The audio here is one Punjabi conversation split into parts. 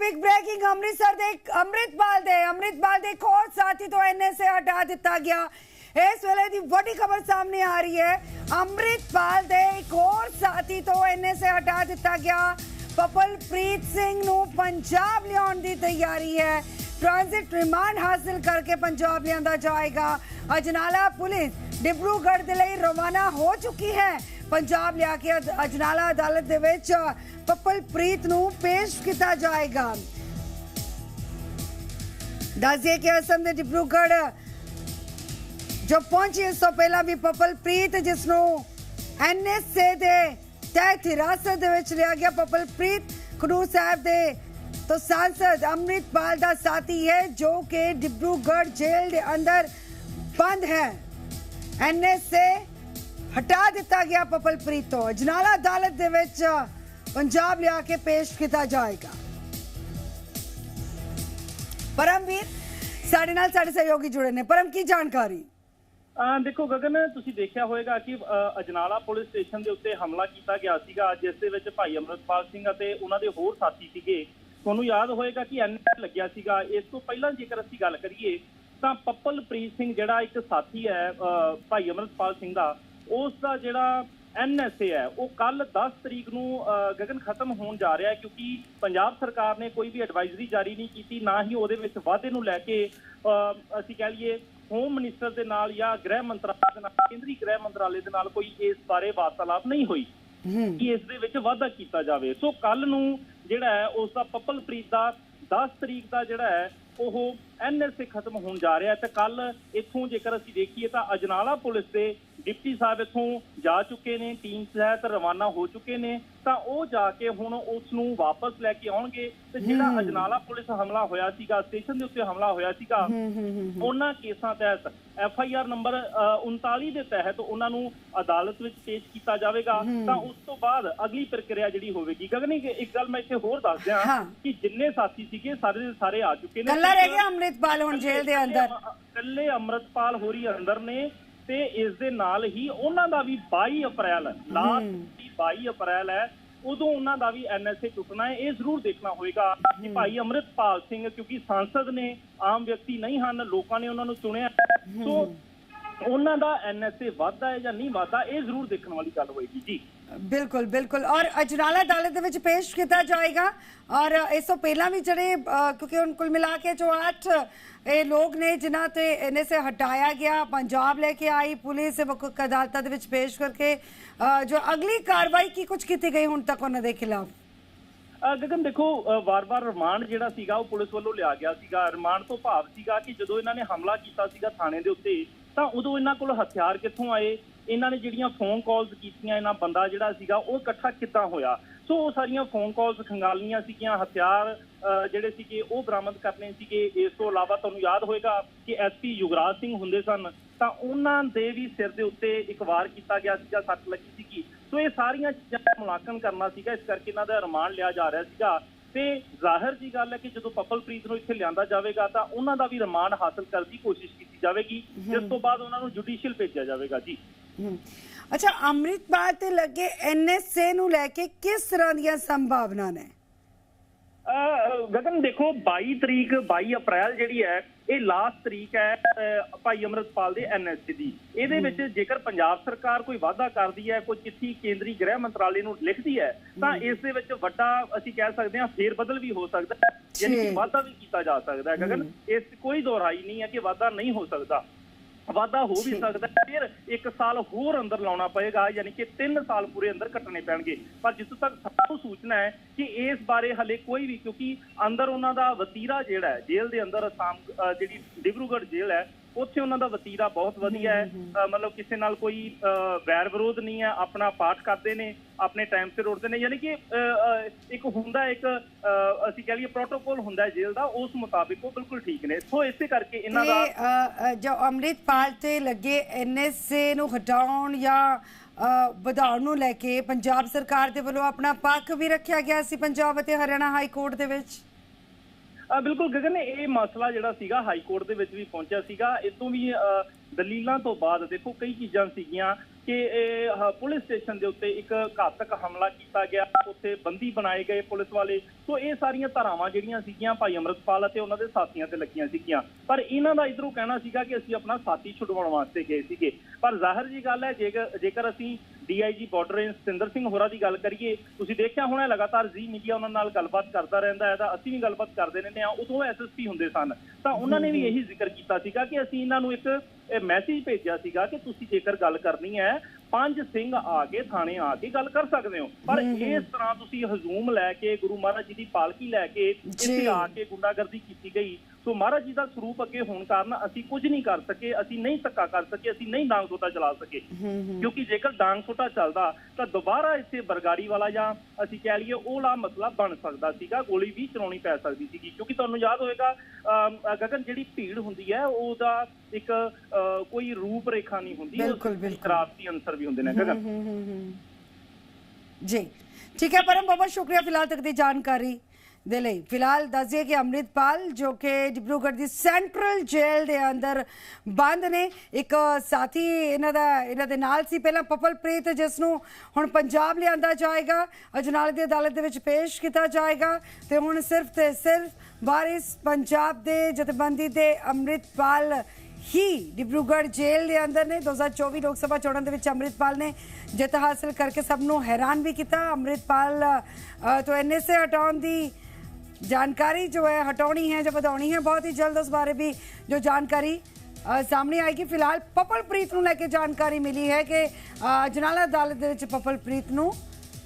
ਬਿਗ ਬ੍ਰੇਕਿੰਗ ਅੰਮ੍ਰਿਤਸਰ ਦੇ ਅੰਮ੍ਰਿਤਪਾਲ ਦੇ ਅੰਮ੍ਰਿਤਪਾਲ ਦੇ ਇੱਕ ਹੋਰ ਸਾਥੀ ਤੋਂ ਐਨਐਸਏ ਹਟਾ ਦਿੱਤਾ ਗਿਆ। ਇਸ ਵੇਲੇ ਦੀ ਵੱਡੀ ਖਬਰ ਸਾਹਮਣੇ ਆ ਰਹੀ ਹੈ। ਅੰਮ੍ਰਿਤਪਾਲ ਦੇ ਇੱਕ ਹੋਰ ਸਾਥੀ ਤੋਂ ਐਨਐਸਏ ਹਟਾ ਦਿੱਤਾ ਗਿਆ। ਪਪਲਪ੍ਰੀਤ ਸਿੰਘ ਨੂੰ ਪੰਜਾਬ ਲਿਆਉਣ ਦੀ ਤਿਆਰੀ ਹੈ। ਟ੍ਰਾਂਜ਼ਿਟ ਰਿਮਾਂਡ ਹਾਸਲ ਕਰਕੇ ਪੰਜਾਬ ਲਿਆਂਦਾ ਜਾਏਗਾ। ਅਜਨਾਲਾ ਪੁਲਿਸ ਡਿਬਰੂਗੜ੍ਹ ਦੇ ਲਈ ਰਵਾਨਾ ਹੋ ਚੁੱਕੀ ਹੈ। ਪੰਜਾਬ ਲਿਆ ਕੇ ਅਜ- ਅਜਨਾਲਾ ਅਦਾਲਤ ਦੇ ਵਿੱਚ ਪਪਲਪ੍ਰੀਤ ਨੂੰ ਪੇਸ਼ ਕੀਤਾ ਜਾਏਗਾ। ਦੱਸਿਏ ਕਿ ਅਸਮ ਦੇ ਡਿਬਰੂਗੜ੍ਹ ਜੋ ਪਹੁੰਚੀ, ਇਸ ਤੋਂ ਪਹਿਲਾਂ ਵੀ ਪਪਲਪ੍ਰੀਤ, ਜਿਸ ਨੂੰ ਐਨਐਸਏ ਦੇ ਤਹਿਤ ਹਿਰਾਸਤ ਦੇ ਵਿੱਚ ਲਿਆ ਗਿਆ। ਪਪਲਪ੍ਰੀਤ ਖਡੂਰ ਸਾਹਿਬ ਦੇ ਤੋਂ ਸਾਂਸਦ ਅੰਮ੍ਰਿਤਪਾਲ ਦਾ ਸਾਥੀ ਹੈ, ਜੋ ਕਿ ਡਿਬਰੂਗੜ੍ਹ ਜੇਲ੍ਹ ਦੇ ਅੰਦਰ ਬੰਦ ਹੈ। ਐਨਐਸਏ ਹਟਾ ਦਿੱਤਾ ਗਿਆ ਪਪਲਪ੍ਰੀਤ ਤੋਂ। ਅਜਨਾਲਾ ਅਦਾਲਤ ਦੇ ਵਿੱਚ ਪੰਜਾਬ ਲਿਆ ਕੇ ਪੇਸ਼ ਕੀਤਾ ਜਾਏਗਾ। ਪਰਮਵੀਰ, ਸਾਡੇ ਨਾਲ ਸਾਡੇ ਸਹਿਯੋਗੀ ਜੁੜੇ ਨੇ। ਪਰਮ, ਕੀ ਜਾਣਕਾਰੀ? ਦੇਖੋ ਗਗਨ, ਤੁਸੀਂ ਦੇਖਿਆ ਹੋਵੇਗਾ ਕਿ ਅਜਨਾਲਾ ਪੁਲਿਸ ਸਟੇਸ਼ਨ ਦੇ ਉੱਤੇ ਹਮਲਾ ਕੀਤਾ ਗਿਆ ਸੀਗਾ। ਜਿਸ ਦੇ ਵਿੱਚ ਭਾਈ ਅਮਰਤਪਾਲ ਸਿੰਘ ਅਤੇ ਉਹਨਾਂ ਦੇ ਹੋਰ ਸਾਥੀ ਸੀਗੇ। ਤੁਹਾਨੂੰ ਯਾਦ ਹੋਵੇਗਾ ਕਿ ਐਨਐਸ ਲੱਗਿਆ ਸੀਗਾ। ਇਸ ਤੋਂ ਪਹਿਲਾਂ ਜੇਕਰ ਅਸੀਂ ਗੱਲ ਕਰੀਏ ਤਾਂ ਪੱਪਲਪ੍ਰੀਤ ਸਿੰਘ ਜਿਹੜਾ ਇੱਕ ਸਾਥੀ ਹੈ ਭਾਈ ਅਮਰਤਪਾਲ ਸਿੰਘ ਦਾ ਉਸ ਦਾ ਜਿਹੜਾ ਐਨਐਸਏ ਹੈ ਉਹ ਕੱਲ 10 ਤਰੀਕ ਨੂੰ ਗਗਨ ਖਤਮ ਹੋਣ ਜਾ ਰਿਹਾ ਹੈ ਕਿਉਂਕਿ ਪੰਜਾਬ ਸਰਕਾਰ ਨੇ ਕੋਈ ਵੀ ਐਡਵਾਈਜ਼ਰੀ ਜਾਰੀ ਨਹੀਂ ਕੀਤੀ ਨਾ ਹੀ ਉਹਦੇ ਵਿੱਚ ਵਾਅਦੇ ਨੂੰ ਲੈ ਕੇ ਅਸੀਂ ਕਹਿ ਲਈਏ ਹੋਮ ਮਿਨਿਸਟਰ ਦੇ ਨਾਲ ਜਾਂ ਗ੍ਰਹਿ ਮੰਤਰਾਲੇ ਦੇ ਨਾਲ ਕੇਂਦਰੀ ਗ੍ਰਹਿ ਮੰਤਰਾਲੇ ਦੇ ਨਾਲ ਕੋਈ ਇਸ ਬਾਰੇ ਵਾਰਤਾਲਾਪ ਨਹੀਂ ਹੋਈ ਕਿ ਇਸ ਦੇ ਵਿੱਚ ਵਾਧਾ ਕੀਤਾ ਜਾਵੇ। ਸੋ ਕੱਲ ਨੂੰ ਜਿਹੜਾ ਹੈ ਉਸ ਦਾ ਪੱਪਲਪ੍ਰੀਤ ਦਾ 10 ਤਰੀਕ ਦਾ ਜਿਹੜਾ ਹੈ ਉਹ ਐਨਐਸਏ ਖਤਮ ਹੋਣ ਜਾ ਰਿਹਾ ਤੇ ਕੱਲ ਇੱਥੋਂ ਜੇਕਰ ਅਸੀਂ ਦੇਖੀਏ ਤਾਂ ਅਜਨਾਲਾ ਪੁਲਿਸ ਦੇ ਡਿਪਟੀ ਸਾਹਿਬ ਇੱਥੋਂ ਜਾ ਚੁੱਕੇ ਨੇ ਟੀਮ ਸਹਿਤ ਰਵਾਨਾ ਹੋ ਚੁੱਕੇ ਨੇ ਤਾਂ ਉਹ ਜਾ ਕੇ ਹੁਣ ਉਸ ਨੂੰ ਵਾਪਸ ਲੈ ਕੇ ਆਉਣਗੇ ਤੇ ਜਿਹੜਾ ਅਜਨਾਲਾ ਪੁਲਿਸ ਹਮਲਾ ਹੋਇਆ ਸੀਗਾ ਸਟੇਸ਼ਨ ਦੇ ਉੱਤੇ ਹਮਲਾ ਹੋਇਆ ਸੀਗਾ ਉਹਨਾਂ ਕੇਸਾਂ ਤਹਿਤ ਐਫ ਆਈ ਆਰ ਨੰਬਰ ਅ, 39 ਦੇ ਤਹਿਤ ਉਹਨਾਂ ਨੂੰ ਅਦਾਲਤ ਵਿੱਚ ਪੇਸ਼ ਕੀਤਾ ਜਾਵੇਗਾ ਤਾਂ ਉਸ ਤੋਂ ਬਾਅਦ ਅਗਲੀ ਪ੍ਰਕਿਰਿਆ ਜਿਹੜੀ ਹੋਵੇਗੀ। ਗਗਨੀ ਇੱਕ ਗੱਲ ਮੈਂ ਇੱਥੇ ਹੋਰ ਦੱਸ ਦਿਆਂ। ਕਿ ਜਿੰਨੇ ਸਾਥੀ ਸੀਗੇ ਸਾਰੇ ਦੇ ਸਾਰੇ ਆ ਚੁੱਕੇ ਨੇ। ਕੱਲਾ ਰਹਿ ਗਿਆ ਅੰਮ੍ਰਿਤਪਾਲ ਹੁਣ ਜੇਲ੍ਹ ਦੇ ਅੰਦਰ। ਕੱਲੇ ਅਮਰਤਪਾਲ ਹੋਰੀ ਅੰਦਰ ਨੇ ਤੇ ਇਸ ਦੇ ਨਾਲ ਹੀ ਉਹਨਾਂ ਦਾ ਵੀ 22 ਅਪ੍ਰੈਲ ਲਾਸਟ ਦੀ 22 ਅਪ੍ਰੈਲ ਹੈ। ਉਦੋਂ ਉਹਨਾਂ ਦਾ ਵੀ ਐਨਐਸਏ ਟੁੱਟਣਾ ਹੈ ਇਹ ਜ਼ਰੂਰ ਦੇਖਣਾ ਹੋਏਗਾ ਕਿ ਭਾਈ ਅਮਰਿਤਪਾਲ ਸਿੰਘ ਕਿਉਂਕਿ ਸੰਸਦ ਨੇ ਆਮ ਵਿਅਕਤੀ ਨਹੀਂ ਹਨ ਲੋਕਾਂ ਨੇ ਉਹਨਾਂ ਨੂੰ ਚੁਣਿਆ। ਸੋ ਉਹਨਾਂ ਦਾ ਐਨਐਸਏ ਵਾਧਾ ਹੈ ਜਾਂ ਨਹੀਂ ਵਾਧਾ ਇਹ ਜ਼ਰੂਰ ਦੇਖਣ ਵਾਲੀ ਗੱਲ ਹੋਏਗੀ ਜੀ। ਬਿਲਕੁਲ ਬਿਲਕੁਲ। ਔਰ ਅਜਨਾਲਾ ਅਦਾਲਤ ਦੇ ਵਿੱਚ ਪੇਸ਼ ਕੀਤਾ ਜਾਏਗਾ। ਔਰ ਇਸ ਤੋਂ ਪਹਿਲਾਂ ਵੀ ਜਿਹੜੇ ਕਿਉਂਕਿ ਹੁਣ ਕੁੱਲ ਮਿਲਾ ਕੇ ਜੋ 8 ਇਹ ਲੋਕ ਨੇ ਜਿਨ੍ਹਾਂ ਤੇ ਇਹਨੇ ਸੇ ਹਟਾਇਆ ਗਿਆ, ਪੰਜਾਬ ਲੈ ਕੇ ਆਈ, ਪੁਲਿਸ ਵੱਖ ਅਦਾਲਤਾਂ ਦੇ ਵਿੱਚ ਪੇਸ਼ ਕਰਕੇ ਜੋ ਅਗਲੀ ਕਾਰਵਾਈ ਕੀ ਕੁਝ ਕੀਤੀ ਗਈ ਹੁਣ ਤੱਕ ਉਹਨਾਂ ਦੇ ਖਿਲਾਫ? ਗਗਨ ਦੇਖੋ ਵਾਰ-ਵਾਰ ਰਿਮਾਂਡ ਜਿਹੜਾ ਸੀਗਾ, ਉਹ ਪੁਲਿਸ ਵੱਲੋਂ ਲਿਆ ਗਿਆ ਸੀਗਾ। ਰਿਮਾਂਡ ਤੋਂ ਭਾਵ ਸੀਗਾ ਕਿ ਜਦੋਂ ਇਹਨਾਂ ਨੇ ਹਮਲਾ ਕੀਤਾ ਸੀਗਾ ਥਾਣੇ ਦੇ ਉੱਤੇ, ਤਾਂ ਉਦੋਂ ਇਹਨਾਂ ਕੋਲ ਹਥਿਆਰ ਕਿੱਥੋਂ ਆਏ? ਇਹਨਾਂ ਨੇ ਜਿਹੜੀਆਂ ਫੋਨ ਕਾਲਸ ਕੀਤੀਆਂ, ਇਹਨਾਂ ਬੰਦਾ ਜਿਹੜਾ ਸੀਗਾ, ਉਹ ਇਕੱਠਾ ਕਿੱਦਾਂ ਹੋਇਆ? ਸੋ ਉਹ ਸਾਰੀਆਂ ਫੋਨ ਕਾਲਸ ਖੰਗਾਲੀਆਂ ਸੀਗੀਆਂ, ਹਥਿਆਰ ਜਿਹੜੇ ਸੀਗੇ, ਉਹ ਬਰਾਮਦ ਕਰਨੇ ਸੀਗੇ। ਇਸ ਤੋਂ ਇਲਾਵਾ ਤੁਹਾਨੂੰ ਯਾਦ ਹੋਏਗਾ ਕਿ ਐਸਪੀ ਯੁਗਰਾਜ ਸਿੰਘ ਹੁੰਦੇ ਸਨ। ਤਾਂ ਉਹਨਾਂ ਦੇ ਵੀ ਸਿਰ ਦੇ ਉੱਤੇ ਇੱਕ ਵਾਰ ਕੀਤਾ ਗਿਆ ਸੀਗਾ, ਸੱਟ ਲੱਗੀ ਸੀਗੀ। ਸੋ ਇਹ ਸਾਰੀਆਂ ਚੀਜ਼ਾਂ ਦਾ ਮੁਲਾਂਕਣ ਕਰਨਾ ਸੀਗਾ ਇਸ ਕਰਕੇ ਇਹਨਾਂ ਦਾ ਰਿਮਾਂਡ ਲਿਆ ਜਾ ਰਿਹਾ ਸੀਗਾ। ਤੇ ਜ਼ਾਹਿਰ ਜੀ ਗੱਲ ਹੈ ਕਿ ਜਦੋਂ ਪਪਲਪ੍ਰੀਤ ਨੂੰ ਇੱਥੇ ਲਿਆਂਦਾ ਜਾਵੇਗਾ ਤਾਂ ਉਹਨਾਂ ਦਾ ਵੀ ਰਿਮਾਂਡ ਹਾਸਲ ਕਰਨ ਦੀ ਕੋਸ਼ਿਸ਼ ਕੀਤੀ ਜਾਵੇਗੀ ਜਿਸ ਤੋਂ ਬਾਅਦ ਉਹਨਾਂ ਨੂੰ ਜੁਡੀਸ਼ੀਅਲ ਭੇਜਿਆ ਜਾਵੇਗਾ ਜੀ। ਅੱਛਾ ਅੰਮ੍ਰਿਤਪਾਲ ਤੇ ਲੱਗੇ ਐਨਐਸਏ ਨੂੰ ਲੈ ਕੇ ਕਿਸ ਤਰ੍ਹਾਂ ਦੀਆਂ ਸੰਭਾਵਨਾ ਨੇ? ਗਗਨ ਦੇਖੋ 22 ਤਰੀਕ 22 ਅਪ੍ਰੈਲ ਜਿਹੜੀ ਹੈ ਇਹ ਲਾਸਟ ਤਰੀਕ ਹੈ ਭਾਈ ਅਮਰਤਪਾਲ ਦੇ ਐਨਐਸਸੀ ਦੀ। ਇਹਦੇ ਵਿੱਚ ਜੇਕਰ ਪੰਜਾਬ ਸਰਕਾਰ ਕੋਈ ਵਾਅਦਾ ਕਰਦੀ ਹੈ ਕੋਈ ਚਿੱਠੀ ਕੇਂਦਰੀ ਗ੍ਰਹਿ ਮੰਤਰਾਲੇ ਨੂੰ ਲਿਖਦੀ ਹੈ ਤਾਂ ਇਸ ਦੇ ਵਿੱਚ ਵੱਡਾ ਅਸੀਂ ਕਹਿ ਸਕਦੇ ਹਾਂ ਫੇਰ ਬਦਲ ਵੀ ਹੋ ਸਕਦਾ ਹੈ ਯਾਨੀ ਕਿ। ਵਾਅਦਾ ਵੀ ਕੀਤਾ ਜਾ ਸਕਦਾ ਹੈ ਗਗਨ। ਇਸ ਕੋਈ ਦੋਹਰਾਈ ਨਹੀਂ ਹੈ ਕਿ ਵਾਅਦਾ ਨਹੀਂ ਹੋ ਸਕਦਾ। ਵਾਧਾ ਹੋ ਵੀ। ਸਕਦਾ ਹੈ ਫਿਰ ਇੱਕ ਸਾਲ ਹੋਰ ਅੰਦਰ ਲਾਉਣਾ ਪਏਗਾ ਯਾਨੀ ਕਿ 3 ਸਾਲ ਪੂਰੇ ਅੰਦਰ ਕੱਟਣੇ ਪੈਣਗੇ ਪਰ ਜਿੱਥੋਂ ਤੱਕ ਸਾਨੂੰ ਸੂਚਨਾ ਹੈ ਕਿ ਇਸ ਬਾਰੇ ਹਲੇ ਕੋਈ ਵੀ ਕਿਉਂਕਿ ਅੰਦਰ ਉਹਨਾਂ ਦਾ ਵਤੀਰਾ ਜਿਹੜਾ ਹੈ ਜੇਲ੍ਹ ਦੇ ਅੰਦਰ ਅਸਾਮ ਜਿਹੜੀ ਡਿਬਰੂਗੜ੍ਹ ਜੇਲ੍ਹ ਹੈ ਉੱਥੇ ਉਹਨਾਂ ਦਾ ਵਤੀਰਾ ਬਹੁਤ ਵਧੀਆ ਹੈ। ਮਤਲਬ ਕਿਸੇ ਨਾਲ ਕੋਈ ਵੈਰ ਵਿਰੋਧ ਨਹੀਂ ਹੈ ਆਪਣਾ ਪਾਠ ਕਰਦੇ ਨੇ ਆਪਣੇ ਟਾਈਮ ਤੇ ਉੱਠਦੇ ਨੇ। ਯਾਨੀ ਕਿ ਇੱਕ ਹੁੰਦਾ ਇੱਕ ਅਸੀਂ ਕਹਿ ਲਈਏ ਪ੍ਰੋਟੋਕੋਲ ਹੁੰਦਾ ਜੇਲ੍ਹ ਦਾ ਉਸ ਮੁਤਾਬਿਕ ਉਹ ਬਿਲਕੁਲ ਠੀਕ ਨੇ। ਸੋ ਇਸੇ ਕਰਕੇ ਇਹਨਾਂ ਦਾ ਜੋ ਅੰਮ੍ਰਿਤਪਾਲ ਤੇ ਲੱਗੇ ਐਨਐਸਏ ਨੂੰ ਹਟਾਉਣ ਜਾਂ ਵਧਾਉਣ ਨੂੰ ਲੈ ਕੇ ਪੰਜਾਬ ਸਰਕਾਰ ਦੇ ਵੱਲੋਂ ਆਪਣਾ ਪੱਖ ਵੀ ਰੱਖਿਆ ਗਿਆ ਸੀ ਪੰਜਾਬ ਅਤੇ ਹਰਿਆਣਾ ਹਾਈ ਕੋਰਟ ਦੇ ਵਿੱਚ। ਬਿਲਕੁਲ ਗਗਨ ਇਹ ਮਸਲਾ ਜਿਹੜਾ ਸੀਗਾ ਹਾਈ ਕੋਰਟ ਦੇ ਵਿੱਚ ਵੀ ਪਹੁੰਚਿਆ ਸੀਗਾ। ਇਸ ਤੋਂ ਵੀ ਅ, ਦਲੀਲਾਂ ਤੋਂ ਬਾਅਦ ਦੇਖੋ ਕਈ ਚੀਜ਼ਾਂ ਸੀਗੀਆਂ। ਕਿ ਇਹ ਹ- ਪੁਲਿਸ ਸਟੇਸ਼ਨ ਦੇ ਉੱਤੇ ਇੱਕ ਘਾਤਕ ਹਮਲਾ ਕੀਤਾ ਗਿਆ। ਉੱਥੇ ਬੰਦੀ ਬਣਾਏ ਗਏ ਪੁਲਿਸ ਵਾਲੇ। ਸੋ ਇਹ ਸਾਰੀਆਂ ਧਾਰਾਵਾਂ ਜਿਹੜੀਆਂ ਸੀਗੀਆਂ ਭਾਈ ਅਮਰਤਪਾਲ ਅਤੇ ਉਹਨਾਂ ਦੇ ਸਾਥੀਆਂ ਤੇ ਲੱਗੀਆਂ ਸੀਗੀਆਂ। ਪਰ ਇਹਨਾਂ ਦਾ ਇਧਰੋਂ ਕਹਿਣਾ ਸੀਗਾ ਕਿ ਅਸੀਂ ਆਪਣਾ ਸਾਥੀ ਛੁਡਵਾਉਣ ਵਾਸਤੇ ਗਏ ਸੀਗੇ। ਪਰ ਜ਼ਾਹਰ ਜੀ ਗੱਲ ਹੈ ਜੇਕਰ ਜੇਕਰ ਅਸੀਂ DIG border range Satinder Singh ਹੋਰਾਂ ਦੀ ਗੱਲ ਕਰੀਏ ਤੁਸੀਂ ਦੇਖਿਆ ਹੋਣਾ ਲਗਾਤਾਰ ਜੀ ਮੀਡੀਆ ਉਹਨਾਂ ਨਾਲ ਗੱਲਬਾਤ ਕਰਦਾ ਰਹਿੰਦਾ ਹੈ ਤਾਂ ਅਸੀਂ ਵੀ ਗੱਲਬਾਤ ਕਰਦੇ ਰਹਿੰਦੇ ਆ ਉਦੋਂ ਐਸਐਸਪੀ ਹੁੰਦੇ ਸਨ। ਤਾਂ ਉਹਨਾਂ ਨੇ ਵੀ ਇਹੀ ਜ਼ਿਕਰ ਕੀਤਾ ਸੀਗਾ ਕਿ ਅਸੀਂ ਇਹਨਾਂ ਨੂੰ ਇੱਕ ਮੈਸੇਜ ਭੇਜਿਆ ਸੀਗਾ ਕਿ ਤੁਸੀਂ ਜੇਕਰ ਗੱਲ ਕਰਨੀ ਹੈ ਪੰਜ ਸਿੰਘ ਆ ਕੇ ਥਾਣੇ ਆ ਕੇ ਗੱਲ ਕਰ ਸਕਦੇ ਹੋ। ਪਰ ਇਸ ਤਰ੍ਹਾਂ ਤੁਸੀਂ ਹਜ਼ੂਮ ਲੈ ਕੇ ਗੁਰੂ ਮਹਾਰਾਜ ਜੀ ਦੀ ਪਾਲਕੀ ਲੈ ਕੇ ਇੱਥੇ। ਆ ਕੇ ਗੁੰਡਾਗਰਦੀ ਕੀਤੀ ਗਈ। ਸੋ ਮਹਾਰਾਜ ਜੀ ਦਾ ਸਰੂਪ ਅੱਗੇ ਹੋਣ ਕਾਰਨ ਅਸੀਂ ਕੁਝ ਨਹੀਂ ਕਰ ਸਕੇ ਅਸੀਂ ਨਹੀਂ ਧੱਕਾ ਕਰ ਸਕੇ ਅਸੀਂ ਨਹੀਂ ਡਾਂਗ ਸੋਟਾ ਚਲਾ ਸਕੇ। ਕਿਉਂਕਿ ਜੇਕਰ ਡਾਂਗ ਸੋਟਾ ਚੱਲਦਾ ਤਾਂ ਦੁਬਾਰਾ ਇੱਥੇ ਬਰਗਾੜੀ ਵਾਲਾ ਜਾਂ ਅਸੀਂ ਕਹਿ ਲਈਏ ਉਹ ਵਾਲਾ ਮਸਲਾ ਬਣ ਸਕਦਾ ਸੀਗਾ ਗੋਲੀ ਵੀ ਚਲਾਉਣੀ ਪੈ ਸਕਦੀ ਸੀਗੀ। ਕਿਉਂਕਿ ਤੁਹਾਨੂੰ ਯਾਦ ਅਮ, ਗਗਨ ਜਿਹੜੀ ਭੀੜ ਹੁੰਦੀ ਹੈ ਉਹਦਾ ਇੱਕ ਕੋਈ ਰੂਪ ਰੇਖਾ ਨਹੀਂ ਹੁੰਦੀ ਬਿਲਕੁਲ, ਅੰਸਰ ਵੀ ਹੁੰਦੇ ਨੇ ਗਗਨ। ਜੀ। ਠੀਕ ਹੈ ਪਰਮ ਬਹੁਤ ਸ਼ੁਕਰੀਆ ਫਿਲਹਾਲ ਤੱਕ ਦੀ ਜਾਣਕਾਰੀ। ਦੇ ਲਈ। ਫਿਲਹਾਲ ਦੱਸ ਦਈਏ ਕਿ ਅੰਮ੍ਰਿਤਪਾਲ ਜੋ ਕਿ ਡਿਬਰੂਗੜ੍ਹ ਦੀ ਸੈਂਟਰਲ ਜੇਲ੍ਹ ਦੇ ਅੰਦਰ ਬੰਦ ਨੇ ਇੱਕ ਸਾਥੀ ਇਹਨਾਂ ਦਾ ਇਹਨਾਂ ਦੇ ਨਾਲ ਸੀ। ਪਹਿਲਾਂ ਪਪਲਪ੍ਰੀਤ ਜਿਸ ਨੂੰ ਹੁਣ ਪੰਜਾਬ ਲਿਆਂਦਾ ਜਾਏਗਾ ਅਜਨਾਲੇ ਦੀ ਅਦਾਲਤ ਦੇ ਵਿੱਚ ਪੇਸ਼ ਕੀਤਾ ਜਾਏਗਾ। ਤੇ ਹੁਣ ਸਿਰਫ ਤੇ ਸਿਰਫ ਵਾਰਿਸ ਪੰਜਾਬ ਦੇ ਜਥੇਬੰਦੀ ਦੇ ਅੰਮ੍ਰਿਤਪਾਲ ਹੀ ਡਿਬਰੂਗੜ੍ਹ ਜੇਲ੍ਹ ਦੇ ਅੰਦਰ ਨੇ। 2024 ਲੋਕ ਸਭਾ ਚੋਣਾਂ ਦੇ ਵਿੱਚ ਅੰਮ੍ਰਿਤਪਾਲ ਨੇ ਜਿੱਤ ਹਾਸਲ ਕਰਕੇ ਸਭ ਨੂੰ ਹੈਰਾਨ ਵੀ ਕੀਤਾ। ਅੰਮ੍ਰਿਤਪਾਲ ਅ, ਤੋਂ ਐਨਐਸਏ ਹਟਾਉਣ ਦੀ ਜਾਣਕਾਰੀ ਜੋ ਹੈ ਹਟਾਉਣੀ ਹੈ ਜਾਂ ਵਧਾਉਣੀ ਹੈ ਬਹੁਤ ਹੀ ਜਲਦ ਉਸ ਬਾਰੇ ਵੀ ਜੋ ਜਾਣਕਾਰੀ ਅ, ਸਾਹਮਣੇ ਆਏਗੀ ਫਿਲਹਾਲ ਪਪਲਪ੍ਰੀਤ ਨੂੰ ਲੈ ਕੇ ਜਾਣਕਾਰੀ ਮਿਲੀ ਹੈ ਕਿ ਅ, ਜਨਾਲਾ ਅਦਾਲਤ ਦੇ ਵਿੱਚ ਪਪਲਪ੍ਰੀਤ ਨੂੰ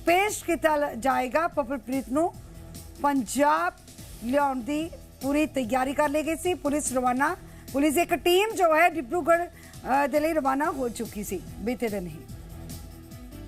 ਪੇਸ਼ ਕੀਤਾ ਲ- ਜਾਏਗਾ ਪਪਲਪ੍ਰੀਤ ਨੂੰ ਪੰਜਾਬ ਲਿਆਉਣ ਦੀ ਪੂਰੀ ਤਿਆਰੀ ਕਰ ਲਈ ਗਈ ਸੀ ਪੁਲਿਸ ਰਵਾਨਾ ਪੁਲਿਸ ਦੀ ਇੱਕ ਟੀਮ ਜੋ ਹੈ ਡਿਬਰੂਗੜ੍ਹ ਅ, ਦੇ ਲਈ ਰਵਾਨਾ ਹੋ ਚੁੱਕੀ ਸੀ ਬੀਤੇ ਦਿਨ ਹੀ